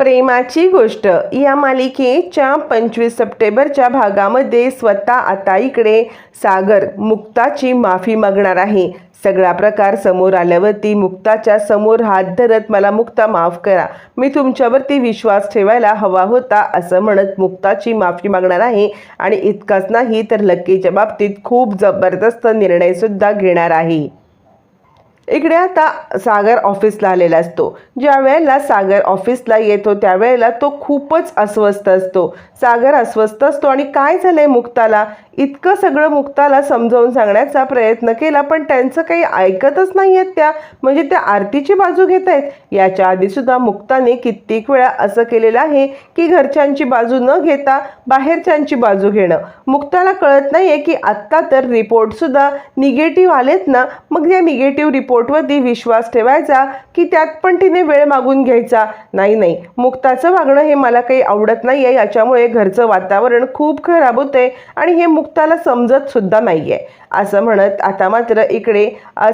प्रेमाची गोष्ट. या मालिकेच्या पंचवीस सप्टेंबरच्या भागामध्ये स्वतः आता इकडे सागर मुक्ताची माफी मागणार आहे. सगळा प्रकार समोर आल्यावरती मुक्ताच्या समोर हात धरत मला मुक्ता माफ करा. मी तुमच्यावरती विश्वास ठेवायला हवा होता असं म्हणत मुक्ताची माफी मागणार आहे. आणि इतकाच नाही तर लक्कीच्या बाबतीत खूप जबरदस्त निर्णयसुद्धा घेणार आहे. इकडे आता सागर ऑफिसला आलेला असतो. ज्या वेळेला सागर ऑफिसला येतो त्यावेळेला तो खूपच अस्वस्थ असतो. सागर अस्वस्थ असतो आणि काय झालंय मुक्ताला? इतकं सगळं मुक्ताला समजावून सांगण्याचा प्रयत्न केला पण त्यांचं काही ऐकतच नाही आहेत त्या. म्हणजे त्या आरतीची बाजू घेत आहेत. याच्या आधीसुद्धा मुक्ताने कित्येक वेळा असं केलेलं आहे की घरच्यांची बाजू न घेता बाहेरच्यांची बाजू घेणं. मुक्ताला कळत नाही आहे की आत्ता तर रिपोर्टसुद्धा निगेटिव्ह आलेत ना? मग या निगेटिव्ह रिपोर्ट पोटवरती विश्वास ठेवायचा की त्यात पण तिने वेळ मागून घ्यायचा? नाही नाही. मुक्ताचं वागणं हे मला काही आवडत नाही आहे याच्यामुळे घरचं वातावरण खूप खराब होतंय आणि हे मुक्ताला समजत सुद्धा नाही आहे असं म्हणत आता मात्र इकडे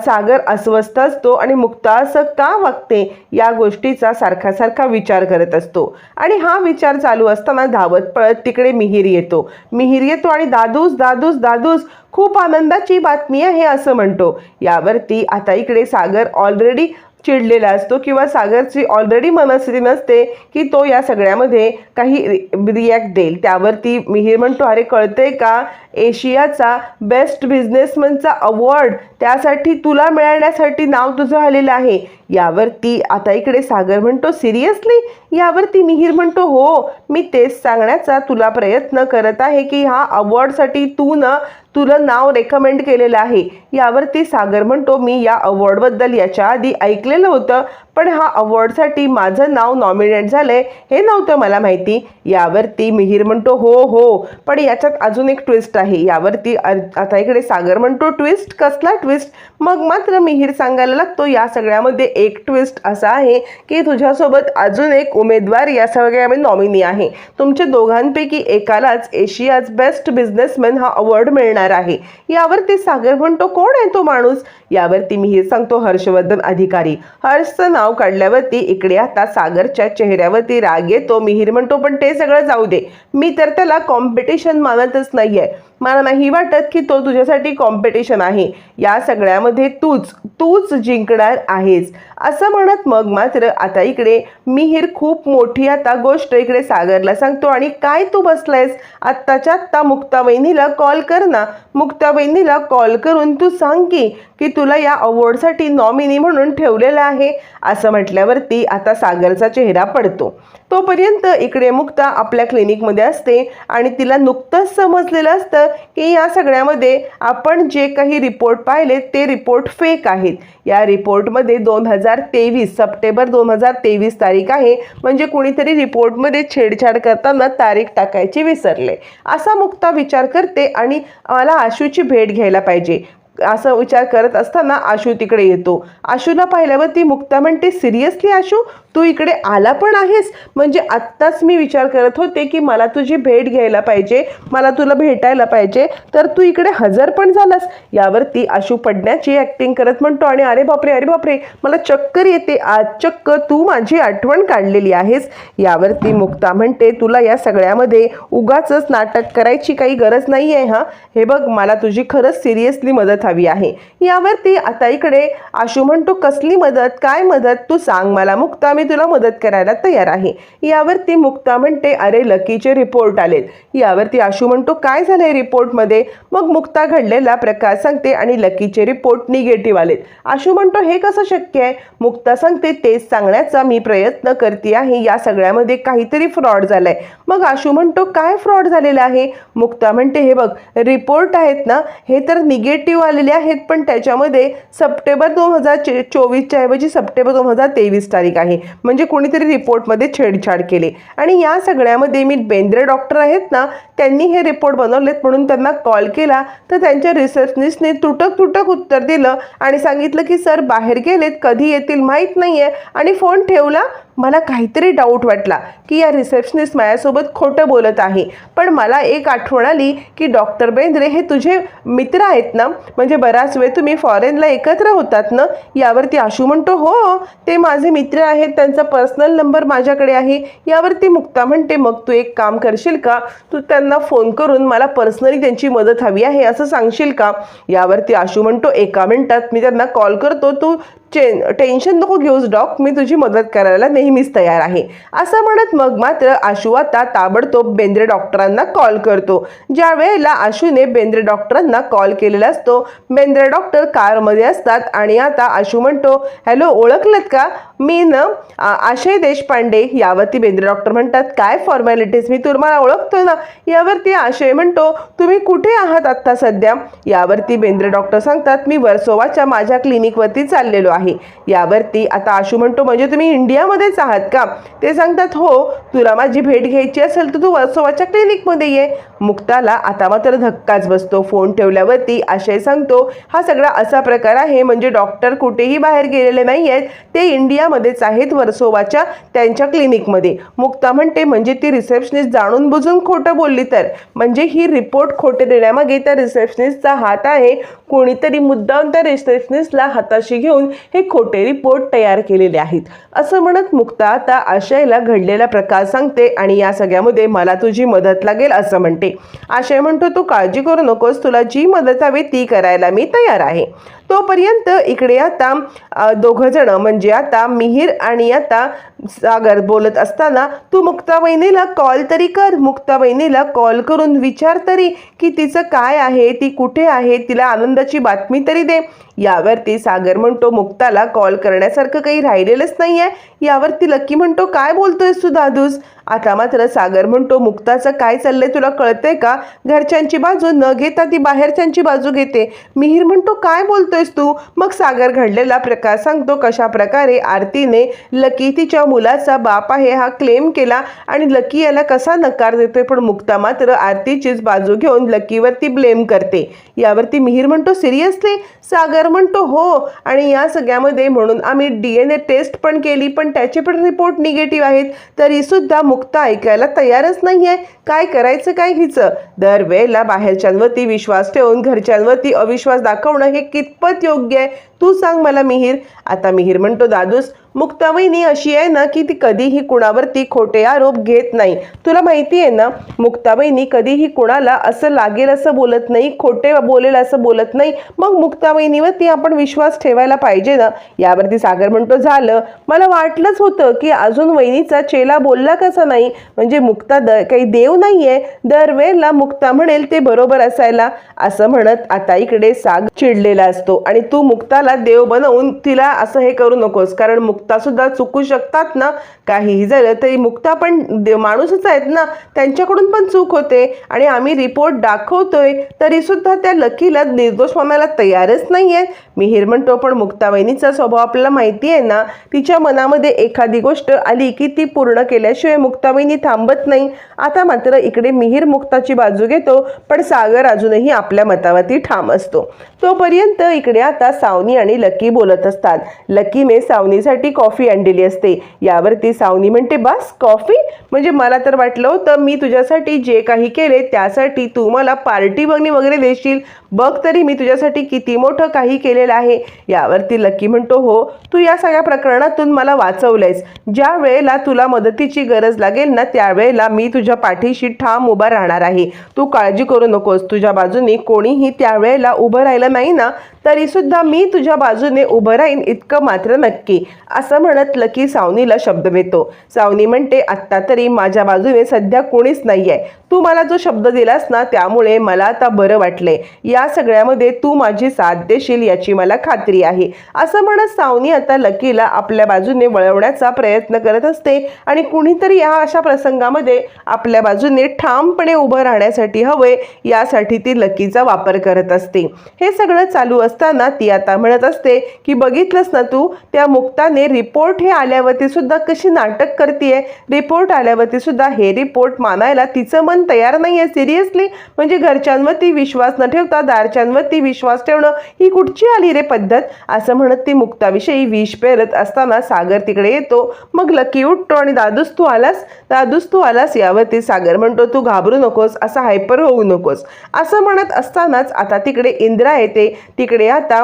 सागर अस्वस्थ असतो आणि मुक्ता असं का वागते? या गोष्टीचा सारखा सारखा विचार करत असतो. आणि हा विचार चालू असताना धावत पळत तिकडे मिहीर येतो. मिहीर येतो आणि दादूस दादूस दादूस खूप आनंदाची बातमी आहे असं म्हणतो. यावरती आता इकडे सागर ऑलरेडी चिडलेला असतो किंवा सागरची ऑलरेडी मनस्थिती नसते की तो या सगळ्यामध्ये काही रिॲक्ट देईल. त्यावरती मिहीर म्हणतो अरे कळते का? एशियाचा बेस्ट बिझनेसमनचा अवॉर्ड त्यासाठी तुला मिळण्यासाठी नाव तुझं आलेलं आहे. यावरती आता इकडे सागर म्हणतो सिरियसली यावरती मिहीर म्हणतो हो मी तेच सांगण्याचा तुला प्रयत्न करत आहे की हा अवॉर्डसाठी तू ना तुला नाव रेकमेंड केलेलं आहे. यावरती सागर म्हणतो मी या अवॉर्डबद्दल याच्या आधी ऐकलेलं होतं पण हा अवॉर्डसाठी माझं नाव नॉमिनेट झालं आहे हे नव्हतं मला माहिती. यावरती मिहीर म्हणतो हो हो. पण याच्यात अजून एक ट्विस्ट आहे. यावरती आता इकडे सागर म्हणतो ट्विस्ट कसला ट्विस्ट मग मात्र मिहीर सांगायला लागतो या सगळ्यामध्ये एक ट्विस्ट असा आहे की तुझ्यासोबत अजून एक उमेदवार या सगळ्यामध्ये नॉमिनी आहे. तुमच्या दोघांपैकी एकालाच एशियाज बेस्ट बिझनेसमॅन हा अवॉर्ड मिळणार आहे. यावरती सागर म्हणतो कोण आहे तो माणूस? यावरती मिहीर सांगतो हर्षवर्धन अधिकारी. हर्षचं नाव काढल्यावरती इकडे आता सागरच्या चेहऱ्यावरती राग येतो मिहीर म्हणतो पण ते सगळं जाऊ दे. मी तर त्याला कॉम्पिटिशन मानतच नाही आहे मला नाही वाटत की तो तुझ्यासाठी कॉम्पिटिशन आहे. या सगळ्यामध्ये तूच तूच जिंकणार आहेस. असं म्हणत मग मात्र आता इकडे मिहीर खूप मोठी आता गोष्ट इकडे सागरला सांगतो आणि काय तू बसलायस? आत्ताच्या आत्ता मुक्ता वहिनीला कॉल कर ना. मुक्ता वहिनीला कॉल करून तू सांग की की तुला या अवॉर्डसाठी नॉमिनी म्हणून ठेवलेलं आहे. असं म्हटल्यावरती आता सागरचा चेहरा पडतो. तोपर्यंत इकडे मुक्ता आपल्या क्लिनिकमध्ये असते आणि तिला नुकतंच समजलेलं असतं की या सगळ्यामध्ये आपण जे काही रिपोर्ट पाहिले ते रिपोर्ट फेक आहेत. या रिपोर्टमध्ये दोन हजार तेवीस सप्टेंबर दोन हजार तेवीस तारीख आहे. म्हणजे कुणीतरी रिपोर्टमध्ये छेडछाड करताना तारीख टाकायची विसरले. असा मुक्ता विचार करते आणि मला आशूची भेट घ्यायला पाहिजे. असं विचार करत असताना आशू तिकडे येतो. आशूला पाहिल्यावर ती मुक्ता म्हणते सिरियसली आशू? तू इकडे आला पण आहेस. म्हणजे आत्ताच मी विचार करत होते की मला तुझी भेट घ्यायला पाहिजे मला तुला भेटायला पाहिजे. तर तू इकडे हजर पण झालास. यावरती आशू पडण्याची ॲक्टिंग करत म्हणतो आणि अरे बापरे अरे बापरे मला चक्कर येते. आज चक्क तू माझी आठवण काढलेली आहेस. यावरती मुक्ता म्हणते तुला या सगळ्यामध्ये उगाचच नाटक करायची काही गरज नाही आहे हां? हे बघ मला तुझी खरंच सिरियसली मदत हवी आहे. यावरती आता इकडे आशू म्हणतो कसली मदत? काय मदत? तू सांग मला. मुक्ता मी मी तुला मदत करायला तयार आहे. यावरती मुक्ता म्हणते अरे लकीचे रिपोर्ट आलेत. यावरती आशू म्हणतो काय झालंय रिपोर्टमध्ये मग मुक्ता घडलेला प्रकार सांगते आणि लकीचे रिपोर्ट निगेटिव्ह आलेत. आशू म्हणतो हे कसं शक्य आहे? मुक्ता सांगते तेच सांगण्याचा मी प्रयत्न करते आहे. या सगळ्यामध्ये काहीतरी फ्रॉड झालाय. मग आशू म्हणतो काय फ्रॉड झालेला आहे? मुक्ता म्हणते हे बघ रिपोर्ट आहेत ना हे तर निगेटिव्ह आलेले आहेत पण त्याच्यामध्ये सप्टेंबर दोन हजार चोवीसच्या ऐवजी सप्टेंबर दोन हजार तेवीस तारीख आहे. म्हणजे कोणीतरी रिपोर्टमध्ये छेडछाड केली. आणि या सगळ्यामध्ये मी बेंद्रे डॉक्टर आहेत ना त्यांनी हे रिपोर्ट बनवलेत म्हणून त्यांना कॉल केला. तर त्यांच्या रिसर्चनिस्टने तुटक तुटक उत्तर दिलं आणि सांगितलं की सर बाहेर गेलेत कधी येतील माहीत नाही आहे आणि फोन ठेवला. मला काहीतरी डाऊट वाटला की या रिसेप्शनिस्ट माझ्यासोबत खोटं बोलत आहे. पण मला एक आठवण आली की डॉक्टर बेंद्रे हे तुझे मित्र आहेत ना? म्हणजे बराच वेळ तुम्ही फॉरेनला एकत्र होतात ना? यावरती आशू म्हणतो हो ते माझे मित्र आहेत त्यांचा पर्सनल नंबर माझ्याकडे आहे. यावरती मुक्ता म्हणते मग तू एक काम करशील का? तू त्यांना फोन करून मला पर्सनली त्यांची मदत हवी आहे असं सांगशील का? यावरती आशू म्हणतो एका मिनिटात मी त्यांना कॉल करतो. तू चे टेन्शन नको घेऊस डॉक. मी तुझी मदत करायला नेहमीच तयार आहे. असं म्हणत मग मात्र आशू आता ताबडतोब बेंद्रे डॉक्टरांना कॉल करतो. ज्या वेळेला आशूने बेंद्रे डॉक्टरांना कॉल केलेला असतो बेंद्रे डॉक्टर कारमध्ये असतात आणि आता आशू म्हणतो हॅलो ओळखलत का? मी न आशय देशपांडे यावरती बेंद्रे डॉक्टर म्हणतात काय फॉर्मॅलिटीज मी तुम्हाला ओळखतो ना. यावरती आशय म्हणतो तुम्ही कुठे आहात आत्ता सध्या? यावरती बेंद्रे डॉक्टर सांगतात मी वर्सोवाच्या माझ्या क्लिनिकवरती चाललेलो आहे. यावरती आता आशू म्हणतो म्हणजे तुम्ही इंडियामध्येच आहात का? ते सांगतात हो तुला माझी भेट घ्यायची असेल तर तू वर्सोवाच्या क्लिनिकमध्ये ये. मुक्ताला आता मात्र धक्काच बसतो. फोन ठेवल्यावरती आशय सांगतो हा सगळा असा प्रकार आहे म्हणजे डॉक्टर कुठेही बाहेर गेलेले नाही आहेत ते इंडियामध्येच आहेत वर्सोवाच्या त्यांच्या क्लिनिकमध्ये. मुक्ता म्हणते म्हणजे ती रिसेप्शनिस्ट जाणून बुजून खोटं बोलली तर? म्हणजे ही रिपोर्ट खोटे देण्यामागे त्या रिसेप्शनिस्टचा हात आहे. कोणीतरी मुद्दाम त्या रिसेप्शनिस्टला हाताशी घेऊन हे खोटे रिपोर्ट तयार केलेले आहेत. असं म्हणत मुक्ता आता आशयला घडलेला प्रकार सांगते आणि या सगळ्यामध्ये मला तुझी मदत लागेल असं म्हणते. आशय म्हणतो तू काळजी करू नकोस तुला जी मदत हवी ती करायला मी तयार आहे. तोपर्यंत इकडे आता दोघंजणं दोघं जण म्हणजे आता मिहीर आणि आता सागर बोलत असताना तू मुक्ता वहिनीला कॉल तरी कर. मुक्ता वहिनीला कॉल करून विचार तरी की तिचं काय आहे ती कुठे आहे तिला आनंदाची बातमी तरी दे. यावरती सागर म्हणतो मुक्ताला कॉल करण्यासारखं काही राहिलेलंच नाही आहे यावरती लक्की म्हणतो काय बोलतोयस तू दादूस? आता मात्र सागर म्हणतो मुक्ताचं काय चाललंय तुला कळतंय का? घरच्यांची बाजू न घेता ती बाहेरच्यांची बाजू घेते. मिहीर म्हणतो काय बोलतोयस तू? मग सागर घडलेला प्रकार सांगतो कशा प्रकारे आरतीने लकी तिच्या मुलाचा बाप आहे हा क्लेम केला आणि लकी याला कसा नकार देतोय पण मुक्ता मात्र आरतीचीच बाजू घेऊन लकीवरती ब्लेम करते. यावरती मिहीर म्हणतो सिरियसली सागर म्हणतो हो. आणि या सगळ्यामध्ये म्हणून आम्ही डी एन ए टेस्ट पण केली पण त्याचे पण रिपोर्ट निगेटिव्ह आहेत. तरी सुद्धा मुक्त ऐकायला तयारच नाही आहे काय करायचं काय हिचं दरवेळेला बाहेरच्यांवरती विश्वास ठेवून घरच्यांवरती अविश्वास दाखवणं हे कितपत योग्य आहे? तू सांग मला मिहीर. आता मिहीर म्हणतो दादूस मुक्तावहिनी अशी आहे ना की ती कधीही कुणावरती खोटे आरोप घेत नाही. तुला माहिती आहे ना मुक्तावहिनी कधीही कुणाला असं लागेल असं बोलत नाही खोटे बोलेल असं बोलत नाही. मग मुक्तावहिनीवरती आपण विश्वास ठेवायला पाहिजे ना? यावरती सागर म्हणतो झालं. मला वाटलंच होतं की अजून वहिनीचा चेला बोलला कसा नाही? म्हणजे मुक्ता द काही देव नाही आहे दरवेळेला मुक्ता म्हणेल ते बरोबर असायला. असं म्हणत आता इकडे साग चिडलेला असतो. आणि तू मुक्ताला देव बनवून तिला असं हे करू नकोस. कारण मुक्ता सुद्धा चुकू शकतात ना? काहीही झालं तरी मुक्ता पण दे- माणूसच आहेत ना? त्यांच्याकडून पण चूक होते आणि आम्ही रिपोर्ट दाखवतोय तरी सुद्धा त्या लकीला निर्दोष मानायला तयारच नाही आहे मिहीर म्हणतो पण मुक्तावहिनीचा स्वभाव आपल्याला माहिती आहे ना? तिच्या मनामध्ये एखादी गोष्ट आली की ती पूर्ण केल्याशिवाय मुक्तावहिनी थांबत नाही. आता मात्र इकडे मिहीर मुक्ताची बाजू घेतो पण सागर अजूनही आपल्या मतावरती ठाम असतो. तोपर्यंत इकडे आता सावनी आणि लकी बोलत असतात. लकीने सावनीसाठी कॉफी आणलेली असते. यावरती सावनी म्हणते बस कॉफी? म्हणजे मला तर वाटलं होतं मी तुझ्यासाठी जे काही केले त्यासाठी तू मला पार्टी बघणी वगैरे देशील. बघ तरी मी तुझ्यासाठी किती मोठं काही केलेलं आहे. यावरती लकी म्हणतो हो तू या सगळ्या प्रकरणातून मला वाचवलंयस. ज्या वेळेला तुला मदतीची गरज लागेल ना त्यावेळेला मी तुझ्या पाठीशी ठाम उभा राहणार आहे. तू काळजी करू नकोस. तुझ्या बाजूनी कोणीही त्यावेळेला उभं राहिलं नाही ना तरीसुद्धा मी तुझ्या बाजूने उभं राहीन इतकं मात्र नक्की असं म्हणत लकी सावनीला शब्द देतो. सावनी म्हणते आत्ता तरी माझ्या बाजूने सध्या कोणीच नाही आहे तू मला जो शब्द दिलास ना त्यामुळे मला आता बरं वाटले या सगळ्यामध्ये तू माझी साथ देशील याची मला खात्री आहे. असं म्हणत सावनी आता लकीला आपल्या बाजूने वळवण्याचा प्रयत्न करत असते आणि कुणीतरी या अशा प्रसंगामध्ये आपल्या बाजूने ठामपणे उभं राहण्यासाठी हवे यासाठी ती लकीचा वापर करत असते. हे सगळं चालू असताना ती आता म्हणत असते की बघितलंस ना तू त्या मुक्ताने रिपोर्ट हे आल्यावरती सुद्धा कशी नाटक करते रिपोर्ट आल्यावरती सुद्धा हे रिपोर्ट मानायला तिचं मन तयार नाही आहे सिरियसली? म्हणजे घरच्यांवरती विश्वास न ठेवता दारच्यांवरती विश्वास ठेवणं ही कुठची आली रे पद्धत? असं म्हणत ती मुक्ताविषयी विष पेरत असताना सागर तिकडे येतो. मग लकी उठतो आणि दादूस तू आलास? दादूस तू आलास यावरती सागर म्हणतो तू घाबरू नकोस असा हायपर होऊ नकोस. असं म्हणत असतानाच आता तिकडे इंद्रा येते. तिकडे आता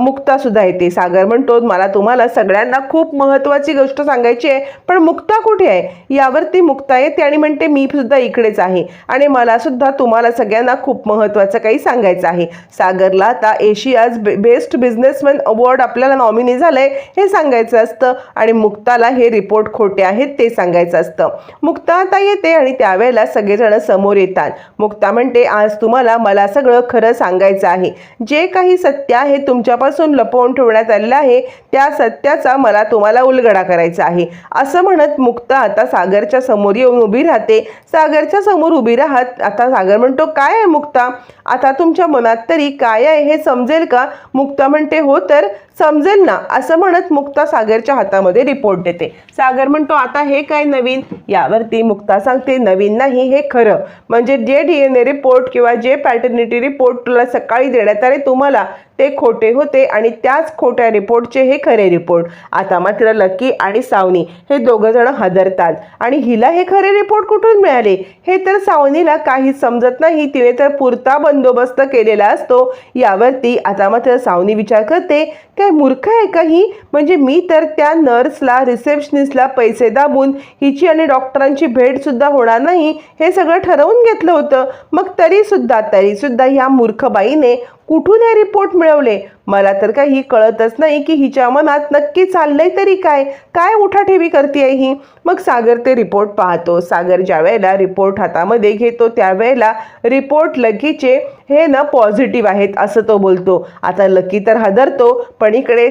मुक्ता सुद्धा येते सागर म्हणतो मला तुम्हाला सगळ्यांना खूप महत्त्वाची गोष्ट सांगायची आहे पण मुक्ता कुठे आहे? यावरती मुक्ता येते आणि म्हणते मी सुद्धा इकडेच आहे आणि मला सुद्धा तुम्हाला सगळ्यांना खूप महत्त्वाचं काही सांगायचं आहे. सागरला आता एशियाज बेस्ट बिझनेसमॅन अवॉर्ड आपल्याला नॉमिनी झालंय हे सांगायचं असतं आणि मुक्ताला हे रिपोर्ट खोटे आहेत ते सांगायचं असतं. मुक्ता आता येते आणि त्यावेळेला सगळेजण समोर येतात. मुक्ता म्हणते आज तुम्हाला मला सगळं खरं सांगायचं आहे. जे काही सत्य आहे तुमच्यापासून लपवून ठेवण्यात आलेलं आहे त्या सत्याचा मला तुम्हाला उलगडा करायचा आहे. असं म्हणत मुक्ता आता सागरच्या समोर येऊन उभी राहते. सागरच्या समोर उभी राहत आता सागर म्हणतो काय आहे मुक्ता? आता तुमच्या मनात तरी काय आहे हे समजेल का? मुक्ता म्हणते हो तर समजेल ना असं म्हणत मुक्ता सागरच्या हातामध्ये रिपोर्ट देते. सागर म्हणतो आता हे काय नवीन? यावरती मुक्ता सांगते नवीन नाही हे खरं. म्हणजे जे डी एन ए रिपोर्ट किंवा जे पॅटर्निटी रिपोर्ट तुला सकाळी देण्यात आले तुम्हाला ते खोटे होते आणि त्याच खोट्या रिपोर्टचे हे खरे रिपोर्ट आता मात्र लकी आणि सावनी हे दोघं जण हदरतात. आणि हिला हे खरे रिपोर्ट कुठून मिळाले? हे तर सावनीला काहीच समजत नाही. तिने तर पुरता बंदोबस्त केलेला असतो. यावरती आता मात्र सावनी विचार करते काय मूर्ख आहे का ही? म्हणजे मी तर त्या नर्सला रिसेप्शनिस्टला पैसे दाबून हिची आणि डॉक्टरांची भेट सुद्धा होणार नाही हे सगळं ठरवून घेतलं होतं. मग तरी सुद्धा तरी सुद्धा ह्या मूर्ख बाईने कुठून हे रिपोर्ट मिळवले? मला तर काही कळतच नाही की हिच्या मनात नक्की चाललंय तरी काय? काय उठाठेवी करते ही? मग सागर ते रिपोर्ट पाहतो. सागर ज्या वेळेला रिपोर्ट हातामध्ये घेतो त्यावेळेला रिपोर्ट लकीचे हे ना पॉझिटिव्ह आहेत असं तो बोलतो. आता लकी तर हादरतो पण इकडे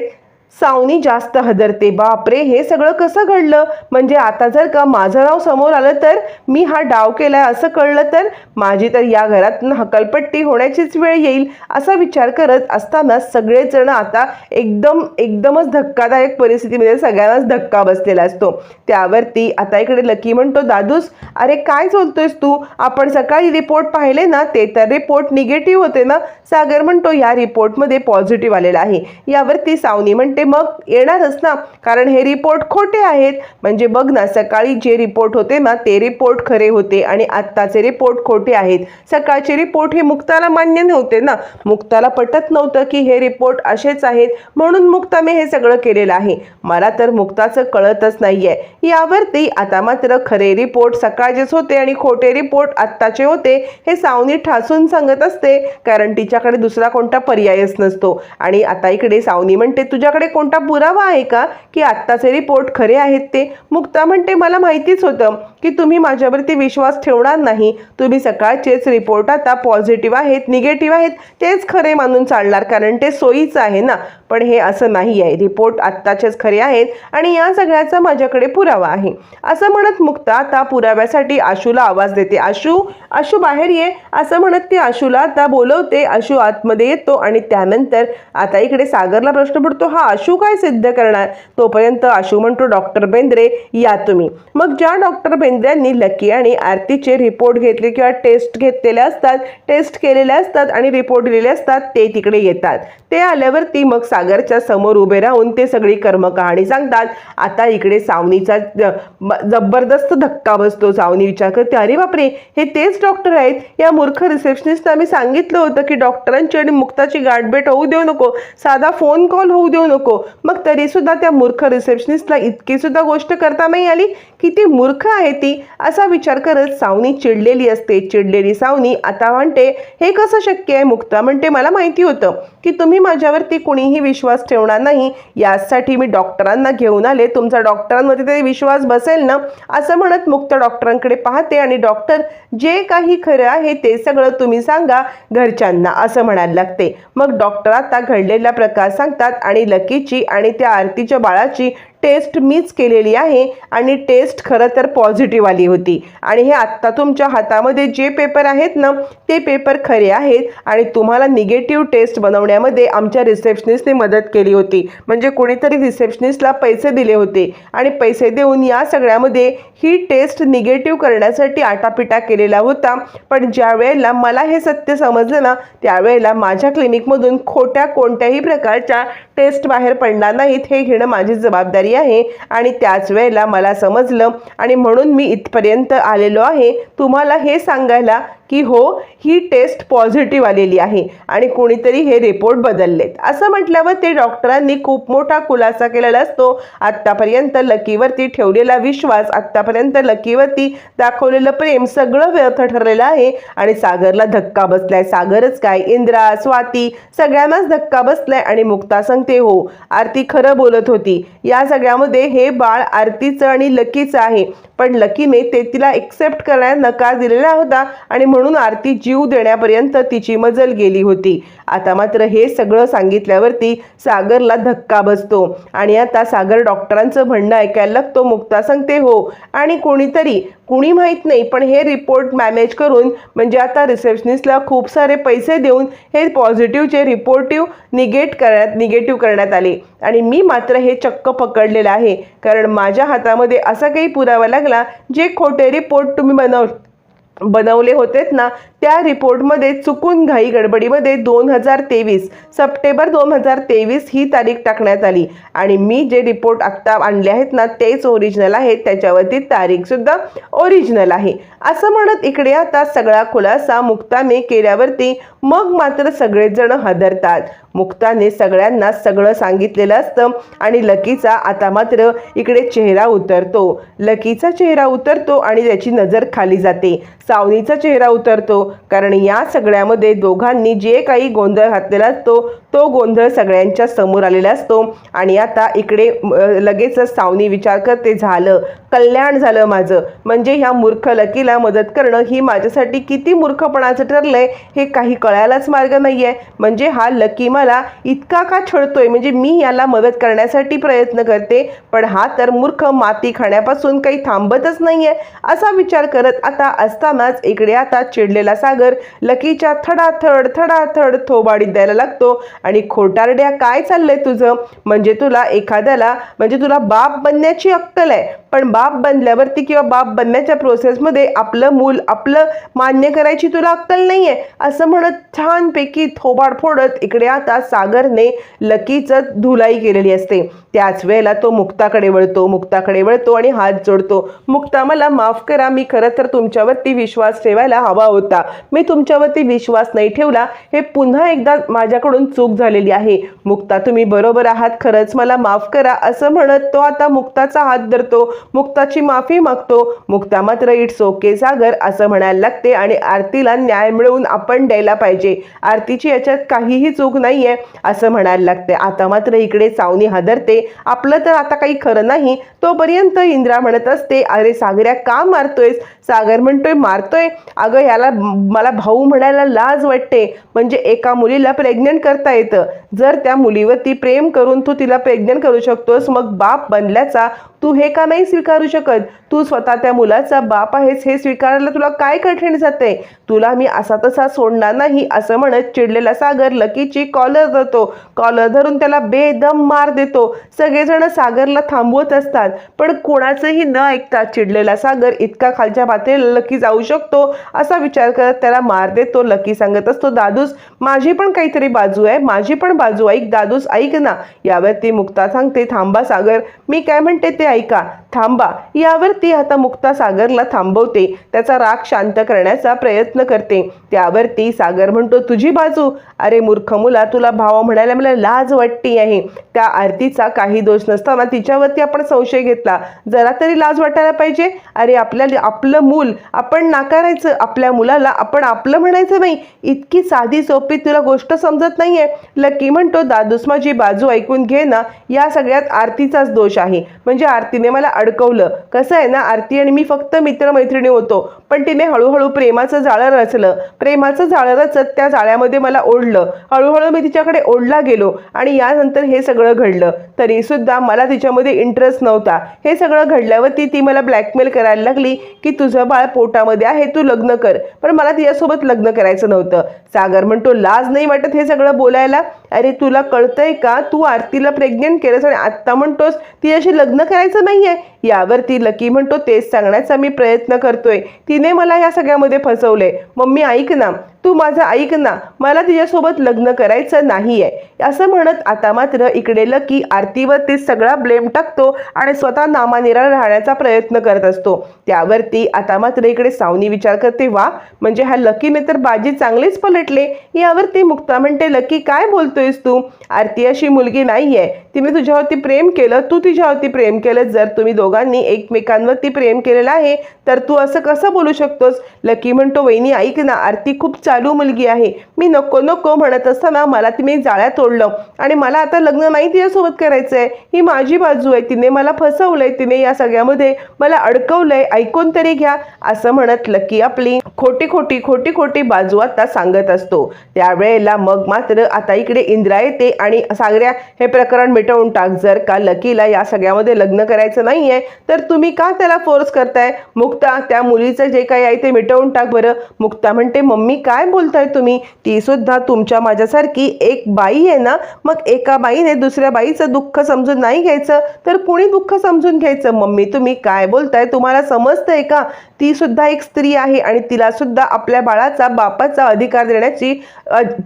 सावनी जास्त हदरते. बापरे हे सगळं कसं घडलं? म्हणजे आता जर का माझं नाव समोर आलं तर मी हा डाव केलाय असं कळलं तर माझी तर या घरात हकलपट्टी होण्याचीच वेळ येईल असा विचार करत असताना सगळेजण आता एकदम एकदमच धक्कादायक परिस्थितीमध्ये सगळ्यांनाच धक्का बसलेला असतो. त्यावरती आता इकडे लकी म्हणतो दादूस अरे काय बोलतोयस तू? आपण सकाळी रिपोर्ट पाहिले ना ते तर रिपोर्ट निगेटिव्ह होते ना? सागर म्हणतो या रिपोर्टमध्ये पॉझिटिव्ह आलेला आहे. यावरती सावनी म्हणते मग येणारच ना. कारण हे रिपोर्ट खोटे आहेत. म्हणजे बघ ना सकाळी जे रिपोर्ट होते ना ते रिपोर्ट खरे होते आणि आत्ताचे रिपोर्ट खोटे आहेत. सकाळचे रिपोर्ट हे मुक्ताला मान्य नव्हते ना. मुक्ताला पटत नव्हतं की हे रिपोर्ट असेच आहेत. म्हणून मुक्ताने हे सगळं केलेलं आहे. मला तर मुक्ताचं कळतच नाही आहे यावरती आता मात्र खरे रिपोर्ट सकाळचेच होते आणि खोटे रिपोर्ट आत्ताचे होते हे सावनी ठासून सांगत असते. कारण तिच्याकडे दुसरा कोणता पर्यायच नसतो. आणि आता इकडे सावनी म्हणते तुझ्याकडे कोणता पुरावा आहे का? की आत्ताचे रिपोर्ट खरे आहेत ते? मुक्ता म्हणते मला माहितीच होतं की तुम्ही माझ्यावरती विश्वास ठेवणार नाही. तुम्ही सकाळचेच रिपोर्ट आता पॉझिटिव्ह आहेत निगेटिव्ह आहेत तेच खरे मानून चालणार. कारण ते सोयीचं आहे ना. पण हे असं नाही आहे. रिपोर्ट आत्ताचेच खरे आहेत आणि या सगळ्याचा माझ्याकडे पुरावा आहे. असं म्हणत मुक्ता आता पुराव्यासाठी आशूला आवाज देते. आशू आशू बाहेर ये. असं म्हणत ती आशूला आता बोलवते. आशू आतमध्ये येतो आणि त्यानंतर आता इकडे सागरला प्रश्न पडतो हा आशू काय सिद्ध करणार? तोपर्यंत आशू म्हणतो डॉक्टर बेंद्रे या तुम्ही. मग ज्या डॉक्टर बेंद्र्यांनी लकी आणि आरतीचे रिपोर्ट घेतले किंवा टेस्ट घेतलेले असतात टेस्ट केलेले असतात आणि रिपोर्ट दिलेले असतात ते तिकडे येतात. ते आल्यावरती मग सागरच्या समोर उभे राहून ते सगळी कर्मकहाणी सांगतात. आता इकडे सावनीचा ज- जबरदस्त धक्का बसतो. सावनी विचार करते अरे बापरे हे तेच डॉक्टर आहेत. या मूर्ख रिसेप्शनिस्टला मी सांगितलं होतं की डॉक्टरांची आणि मुक्ताची गाठभेट होऊ देऊ नको. साधा फोन कॉल होऊ देऊ नको. मग तरी सुद्धा त्या मूर्ख रिसेप्शनिस्टला इतकी सुद्धा गोष्ट करता नाही आली. की ती मूर्ख आहे ती. असा विचार करत सावनी चिडलेली असते. चिडलेली सावनी आता म्हणते हे कसं शक्य आहे? मुक्ता म्हणते मला माहिती होतं. की तुम्ही माझ्यावरती कुणीही विश्वास ठेवणार नाही. यासाठी मी डॉक्टरांना घेऊन आले. तुमचा डॉक्टरांवरती तरी विश्वास बसेल ना? असं म्हणत मुक्त डॉक्टरांकडे पाहते आणि डॉक्टर जे काही खरं आहे ते सगळं तुम्ही सांगा घरच्यांना असं म्हणायला लागते. मग डॉक्टर आता घडलेला प्रकार सांगतात आणि लकीची आणि त्या आरतीच्या बाळाची टेस्ट मीच केलेली आहे आणि टेस्ट खरं तर पॉझिटिव्ह आली होती. आणि हे आत्ता तुमच्या हातामध्ये जे पेपर आहेत ना ते पेपर खरे आहेत आणि तुम्हाला निगेटिव्ह टेस्ट बनवण्यामध्ये आमच्या रिसेप्शनिस्टने मदत केली होती. म्हणजे कोणीतरी रिसेप्शनिस्टला पैसे दिले होते आणि पैसे देऊन या सगळ्यामध्ये ही टेस्ट निगेटिव्ह करण्यासाठी आटापिटा केलेला होता. पण ज्या वेळेला मला हे सत्य समजलं ना त्यावेळेला माझ्या क्लिनिकमधून खोट्या कोणत्याही प्रकारच्या टेस्ट बाहेर पडणार नाहीत हे घेणं माझी जबाबदारी आहे आणि त्याच वेळेला मला समजलं आणि म्हणून मी इथपर्यंत आलेलो आहे. तुम्हाला हे सांगायला की हो ही टेस्ट पॉझिटिव्ह आलेली आहे आणि कोणीतरी हे रिपोर्ट बदललेत. असं म्हटल्यावर ते डॉक्टरांनी खूप मोठा खुलासा केलेला असतो. आत्तापर्यंत लकीवरती ठेवलेला विश्वास आत्तापर्यंत लकीवरती दाखवलेलं प्रेम सगळं व्यर्थ ठरलेलं आहे आणि सागरला धक्का बसलाय. सागरच काय? इंद्रा स्वाती सगळ्यांनाच धक्का बसलाय आणि मुक्ता सांगते हो आरती खरं बोलत होती. या सगळ्यामध्ये हे बाळ आरतीचं आणि लकीचं आहे. पण लकीने ते तिला एक्सेप्ट करण्यास नकार दिलेला होता आणि म्हणून आरती जीव देण्यापर्यंत तिची मजल गेली होती. आता मात्र हे सगळं सांगितल्यावरती सागरला धक्का बसतो. आणि आता सागर डॉक्टरांचं म्हणणं ऐकायला लागतो मुक्ता सांगते हो. आणि कोणीतरी कुणी माहीत नाही पण हे रिपोर्ट मॅनेज करून म्हणजे आता रिसेप्शनिस्टला खूप सारे पैसे देऊन हे पॉझिटिव्हचे रिपोर्टिव्ह निगेट करण्यात निगेटिव्ह करण्यात आले. आणि मी मात्र हे चक्क पकडलेलं आहे कारण माझ्या हातामध्ये असा काही पुरावा लागला जे खोटे रिपोर्ट तुम्ही बनव बनवले होतेत ना त्या रिपोर्टमध्ये चुकून घाई गडबडीमध्ये दोन हजार तेवीस सप्टेंबर दोन हजार तेवीस ही तारीख टाकण्यात आली. आणि मी जे रिपोर्ट आत्ता आणले आहेत ना तेच ओरिजिनल आहेत त्याच्यावरती तारीखसुद्धा ओरिजिनल आहे. असं म्हणत इकडे आता सगळा खुलासा मुक्ताने केल्यावरती मग मात्र सगळेजण हादरतात. मुक्ताने सगळ्यांना सगळं सांगितलेलं असतं आणि लकीचा आता मात्र इकडे चेहरा उतरतो. लकीचा चेहरा उतरतो आणि त्याची नजर खाली जाते. सावनीचा चेहरा उतरतो कारण या सगळ्यामध्ये दोघांनी जे काही गोंधळ घातलेला असतो तो गोंधळ सगळ्यांच्या समोर आलेला असतो. आणि आता इकडे लगेचच सावनी विचार करते झालं कल्याण झालं माझं. म्हणजे ह्या मूर्ख लकीला मदत करणं ही माझ्यासाठी किती मूर्खपणाचं ठरलंय हे काही कळायलाच मार्ग नाही आहे म्हणजे हा लकी मला इतका का छळतोय? म्हणजे मी याला मदत करण्यासाठी प्रयत्न करते पण हा तर मूर्ख माती खाण्यापासून काही थांबतच नाही आहे असा विचार करत आता असतानाच इकडे आता चिडलेला सागर लकीच्या थडाथड थडाथड थोबाडीत द्यायला लागतो. आणि खोटारड्या काय चाललंय तुझं? म्हणजे तुला एखाद्याला म्हणजे तुला बाप बनण्याची अक्कल आहे पण बाप बनल्यावरती किंवा बाप बनण्याच्या प्रोसेसमध्ये आपलं मूल आपलं मान्य करायची तुला अक्कल नाही आहे असं म्हणत छानपैकी थोबाड फोडत इकडे आता सागरने लकीचं धुलाई केलेली असते. त्याच वेळेला तो मुक्ताकडे वळतो मुक्ताकडे वळतो आणि हात जोडतो. मुक्ता मला माफ करा मी खरं तर तुमच्यावरती विश्वास ठेवायला हवा होता. मी तुमच्यावरती विश्वास नाही ठेवला हे पुन्हा एकदा माझ्याकडून चूक झालेली आहे. मुक्ता तुम्ही बरोबर आहात खरंच मला माफ करा असं म्हणत तो आता मुक्ताचा हात धरतो. मुक्ताची माफी मागतो. मुक्ता मात्र इट्स ओके सागर असं म्हणायला लागते आणि आरतीला न्याय मिळवून आपण द्यायला पाहिजे. आरतीची याच्यात काहीही चूक नाही नाहीये असं म्हणायला लागते आता मात्र इकडे सावनी हादरते. आपलं तर आता काही खरं नाही. तोपर्यंत इंद्रा म्हणत असते अरे सागऱ्या का मारतोयस? सागर म्हणतोय मारतोय. अगं ह्याला मला भाऊ म्हणायला लाज वाटते. म्हणजे एका मुलीला प्रेग्नंट करता येतं. जर त्या मुलीवरती प्रेम करून तू तिला प्रेग्नंट करू शकतोस मग बाप बनल्याचा तू हे का नाही स्वीकारू शकत? तू स्वतः त्या मुलाचा बाप आहेस हे स्वीकारायला तुला काय कठीण जाते तुला मी असा तसा सोडणार नाही असं म्हणत चिडलेला सागर लकीची कॉल कॉलर धरतो कॉलर धरून त्याला बेदम मार देतो. सगळेजण सागरला थांबवत असतात. पण कोणाचंही न ऐकता चिडलेला सागर इतका खालच्या पातळीला लकी जाऊ शकतो असा विचार करत त्याला मार देतो. लकी सांगत असतो दादूस माझी पण काहीतरी बाजू आहे. माझी पण बाजू ऐक. दादूस ऐक ना. यावरती मुक्ता सांगते थांबा सागर. मी काय म्हणते ते ऐका. थांबा. यावरती आता मुक्ता सागरला थांबवते. त्याचा राग शांत करण्याचा प्रयत्न करते. त्यावरती सागर म्हणतो तुझी बाजू. अरे मूर्ख मुला तुला भाव म्हणायला मला लाज वाटती आहे. त्या आरतीचा काही दोष नसताना तिच्यावरती आपण संशय घेतला. जरा तरी लाज वाटायला पाहिजे. अरे आपल्या आपलं मूल आपण नाकारायचं. आपल्या मुलाला आपण आपलं म्हणायचं नाही. इतकी साधी सोपी तुला गोष्ट समजत नाहीये. लकी म्हणतो दादूस माझी बाजू ऐकून घे ना. या सगळ्यात आरतीचाच दोष आहे. म्हणजे आरतीने मला अडकवलं. कसं आहे ना आरती आणि मी फक्त मित्रमैत्रिणी होतो. पण तिने हळूहळू प्रेमाचं जाळं रचलं. प्रेमाचं जाळं रचत त्या जाळ्यामध्ये मला ओढलं. हळूहळू मी तिच्याकडे ओढला गेलो आणि यानंतर हे सगळं घडलं. तरीसुद्धा मला तिच्यामध्ये इंटरेस्ट नव्हता. हे सगळं घडल्यावरती ती मला ब्लॅकमेल करायला लागली की तुझं बाळ पोटामध्ये आहे तू लग्न कर. पण मला तिच्यासोबत लग्न करायचं नव्हतं. सागर म्हणतो लाज नाही वाटत हे सगळं बोलायला? अरे तुला कळतंय का? तू आरतीला प्रेग्नेंट केलंस आणि आत्ता म्हणतोस तिच्याशी लग्न करायचं नाही आहे यावरती लकी म्हणतो तेच सांगण्याचा मी प्रयत्न करतोय. तिने मला या सगळ्यामध्ये फसवलंय. मम्मी ऐक ना. तू माझं ऐक ना. मला तिच्यासोबत लग्न करायचं नाहीये. असं म्हणत आता मात्र इकडे लकी आरतीवरती सगळा ब्लेम टाकतो आणि स्वतः नामानिरा राहण्याचा प्रयत्न करत असतो. त्यावरती आता मात्र इकडे सावनी विचार करते वा म्हणजे हा लकीने तर बाजी चांगलीच पलटले. यावरती मुक्ता म्हणते लकी काय बोलतोयस तू? आरती अशी मुलगी नाहीये. तिने तुझ्यावरती प्रेम केलं. तू तिच्यावरती प्रेम केलं. जर तुम्ही दोघांनी एकमेकांवरती प्रेम केलेलं आहे तर तू असं कसं बोलू शकतोस? लकी म्हणतो वहिनी ऐक ना. आरती खूप चालू मुलगी आहे. मी नको नको म्हणत असताना मला तिने जाळ्यात तोडलं. आणि मला आता लग्न नाही तिच्यासोबत करायचं आहे ही माझी बाजू आहे. तिने मला फसवलंय. तिने या सगळ्यामध्ये मला अडकवलंय. ऐकून तरी घ्या असं म्हणत लकी आपली खोटी खोटी खोटी खोटी बाजू आता सांगत असतो. त्यावेळेला मग मात्र आता इकडे इंद्रा येते आणि सागऱ्या हे प्रकरण मिटवून टाक. जर का लकीला या सगळ्यामध्ये लग्न करायचं नाहीये तर तुम्ही का त्याला फोर्स करताय? मुक्ता त्या मुलीचं जे काही आहे ते मिटवून टाक बरं. मुक्ता म्हणते मम्मी काय काय बोलताय तुम्ही? ती सुद्धा तुमच्या माझ्यासारखी एक बाई आहे ना? मग एका बाईने दुसऱ्या बाईचं दुःख समजून नाही घ्यायचं? तर कुणी दुःख समजून घ्यायचं? मम्मी तुम्ही काय बोलताय? तुम्हाला समजतंय का? ती सुद्धा एक स्त्री आहे आणि तिला सुद्धा आपल्या बाळाचा बापाचा अधिकार देण्याची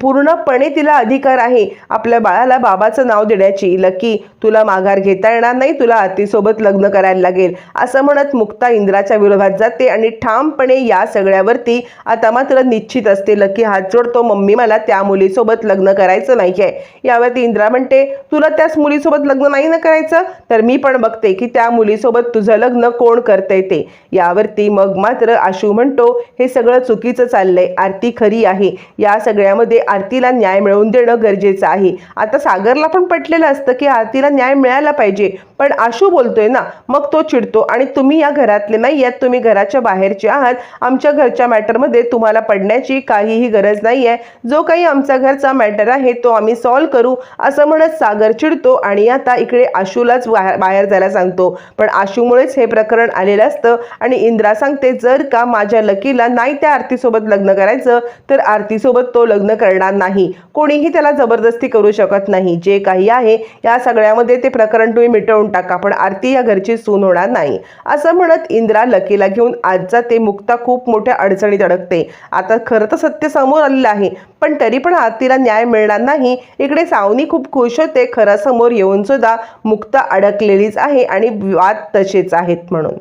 पूर्णपणे तिला अधिकार आहे. आपल्या बाळाला बाबाचं नाव देण्याची. लकी तुला माघार घेता येणार नाही. तुला आतीसोबत लग्न करायला लागेल. असं म्हणत मुक्ता इंद्राच्या विरोधात जाते आणि ठामपणे या सगळ्यावरती आता मात्र निश्चित असते. लकी हात जोडतो. मम्मी मला त्या मुलीसोबत लग्न करायचं नाही आहे यावरती इंद्रा म्हणते तुला त्याच मुलीसोबत लग्न नाही ना करायचं? तर मी पण बघते की त्या मुलीसोबत तुझं लग्न कोण करतंय ते. यावरती मग मात्र आशू म्हणतो हे सगळं चुकीचं चाललंय. आरती खरी आहे. या सगळ्यामध्ये आरतीला न्याय मिळवून देणं गरजेचं आहे. आता सागरला पण पटलेलं असतं की आरतीला न्याय मिळायला पाहिजे. पण आशू बोलतोय ना मग तो चिडतो आणि तुम्ही या घरातले नाही यात तुम्ही घराच्या बाहेरचे आहात. आमच्या घरच्या मॅटरमध्ये तुम्हाला पडण्याची का काहीही गरज नाही आहे जो काही आमचा घरचा मॅटर आहे तो आम्ही सॉल्व्ह करू असं म्हणत सागर चिडतो आणि आता इकडे आशूलाच बाहेर जायला सांगतो. पण आशूमुळेच हे प्रकरण आलेलं असतं आणि इंद्रा सांगते जर का माझ्या लकीला नाही त्या आरतीसोबत लग्न करायचं तर आरतीसोबत तो लग्न करणार नाही. कोणीही त्याला जबरदस्ती करू शकत नाही. जे काही आहे या सगळ्यामध्ये ते प्रकरण तुम्ही मिटवून टाका पण आरती या घरची सून होणार नाही. असं म्हणत इंद्रा लकीला घेऊन आजचा ते मुक्ता खूप मोठ्या अडचणीत अडकते. आता खरं तर सत्य समोर आलेलं आहे. पण तरी पण आरतीला न्याय मिळणार नाही. इकडे सावनी खूप खुश होते. खरं समोर येऊन सुद्धा मुक्त अडकलेलीच आहे आणि वाद तसेच आहेत म्हणून.